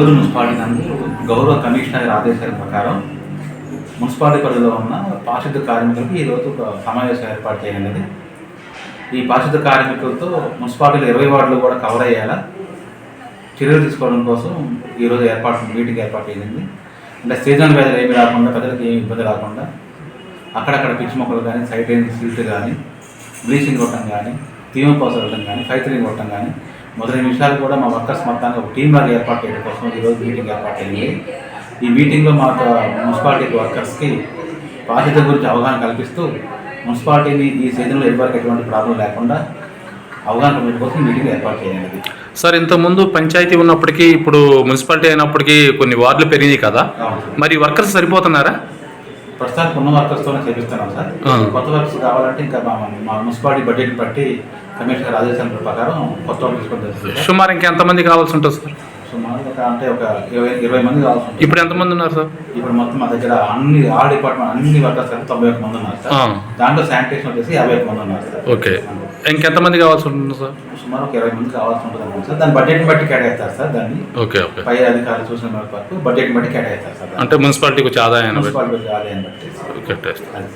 Alluri municipality నందు గౌరవ commissioner ఆదేశాల ప్రకారం మున్సిపాలిటీ పరిధిలో ఉన్న పారిశుద్ధ కార్మికులకు ఈరోజు ఒక సమావేశం ఏర్పాటు చేయనున్నది ఈ పారిశుద్ధ కార్మికులతో మున్సిపాలిటీలో ఇరవై వార్డులు కూడా కవర్ అయ్యేలా చర్యలు తీసుకోవడం కోసం ఈరోజు ఏర్పాటు మీటింగ్ ఏర్పాటు చేసింది అంటే సీజన్ వ్యాధులు ఏమి రాకుండా ప్రజలకు ఏమి ఇబ్బంది రాకుండా అక్కడక్కడ పిచ్చి మొక్కలు కానీ సైట్ అయిన సీట్లు కానీ బ్లీచింగ్ కొట్టడం కానీ తీమ కోసం వెళ్ళడం కానీ ఫైతరింగ్ కొట్టడం కానీ మొదలైన విషయాలు కూడా మా వర్కర్స్ మొత్తాన్ని ఒక టీం లాగా ఏర్పాటు చేయడం కోసం ఈరోజు మీటింగ్ ఏర్పాటు అయింది. ఈ మీటింగ్లో మా మున్సిపాలిటీ వర్కర్స్కి బాధ్యత గురించి అవగాహన కల్పిస్తూ మున్సిపాలిటీని ఈ సీజన్లో ఎవరికి ఎటువంటి ప్రాబ్లం లేకుండా అవగాహన కోసం మీటింగ్ ఏర్పాటు చేయాలి సార్ ఇంతకుముందు పంచాయతీ ఉన్నప్పటికీ ఇప్పుడు మున్సిపాలిటీ అయినప్పటికీ కొన్ని వార్డులు పెరిగినాయి కదా? మరి వర్కర్స్ సరిపోతున్నారా? ప్రస్తుతానికి ఉన్న వర్కర్స్తోనే చేపిస్తున్నాం సార్. కొత్త వర్కర్స్ కావాలంటే ఇంకా మా మా మున్సిపాలిటీ బడ్జెట్ బట్టి కమిషనర్ ఆదేశాల ప్రకారం కొత్త వాళ్ళు తీసుకొని. సుమారు ఇంకెంతమంది కావాల్సి ఉంటుంది సార్? సుమారు ఒక అంటే ఒక ఇరవై ఇరవై మంది కావాల్సి ఉంటుంది. ఇప్పుడు ఎంతమంది ఉన్నారు సార్? ఇప్పుడు మొత్తం మా దగ్గర అన్ని ఆల్ డిపార్ట్మెంట్ అన్ని వర్కర్స్ కలిపి తొంభై ఒక మంది ఉన్నారు సార్. ఆ, దాంట్లో శానిటేషన్ వచ్చేసి యాభై ఒక మంది ఉన్నారు సార్. ఓకే. ఇంకెంతమంది కావాల్సి ఉంటుంది సార్? సుమారు ఒక ఇరవై మంది కావాల్సి ఉంటుంది అనుకుంటా సార్. దాని బడ్జెట్ని బట్టి కేటాయిస్తారు సార్ దాన్ని. Okay okay. పై అధికారులు చూసిన వరకు బడ్జెట్ని బట్టి కేటాయిస్తారు సార్. అంటే మున్సిపాలిటీకి వచ్చే బట్టి. మున్సిపాలిటీ ఆదాయాన్ని బట్టి. సార్.